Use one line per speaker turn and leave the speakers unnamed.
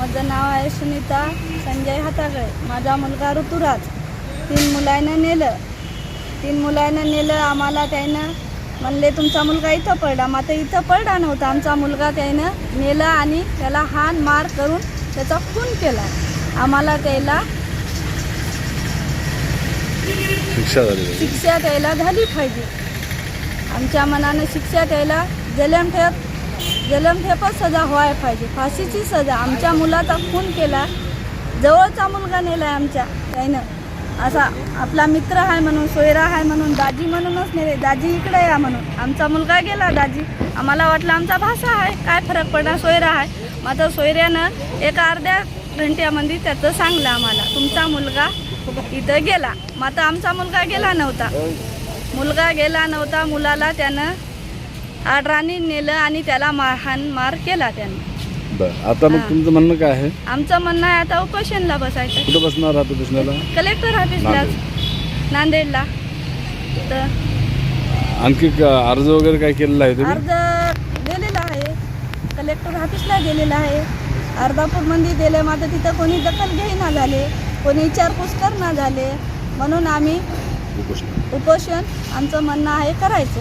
माझं नाव आहे सुनीता संजय हातागळे. माझा मुलगा ऋतुराज. तीन मुलांना नेलं. तीन मुलांना नेलं आम्हाला त्यानं म्हणले तुमचा मुलगा इथं पडला. मात्र इथं पडला नव्हता. आमचा मुलगा त्यानं नेलं आणि त्याला हान मार करून त्याचा खून केला. आम्हाला त्याला
शिक्षा.
शिक्षा त्याला झाली पाहिजे. आमच्या मनानं शिक्षा त्याला जलमठेप जलमठेपच सजा व्हायला पाहिजे. फाशीची सजा. आमच्या मुलाचा खून केला. जवळचा मुलगा नेला आमच्या. त्यानं. असा आपला मित्र आहे म्हणून सोयरा आहे म्हणून दाजी म्हणूनच नेले. दाजी इकडे या म्हणून. आमचा मुलगा गेला दाजी. आम्हाला वाटलं आमचा भाषा आहे काय फरक पडणार? सोयरा आहे मात्र सोयऱ्यानं एका अर्ध्या घंट्यामध्ये त्याचं सांगलं आम्हाला. तुमचा मुलगा इथं गेला. मात्र आमचा मुलगा गेला नव्हता. मुलगा गेला नव्हता. मुलाला त्यानं आडराणी नेलं आणि त्याला मारहाण मार केला त्यानं.
बरं आता मग. तुमचं म्हणणं काय आहे?
आमचं म्हणणं आहे आता उपोषणला बसायचं.
कुठं बसणार आहात उपोषणाला?
कलेक्टर ऑफिसलाच नांदेडला. तर
आणखी क- अर्ज वगैरे काय केलेला आहे तुम्ही?
अर्ज दिलेला आहे. कलेक्टर ऑफिसला दिलेला आहे. अर्धापूरमध्ये दिले मात्र तिथं कोणी दखल घेईना झाले कोणी विचारपूस करना झाले. म्हणून आम्ही
उपोषण.
उपोषण आमचं म्हणणं आहे करायचं.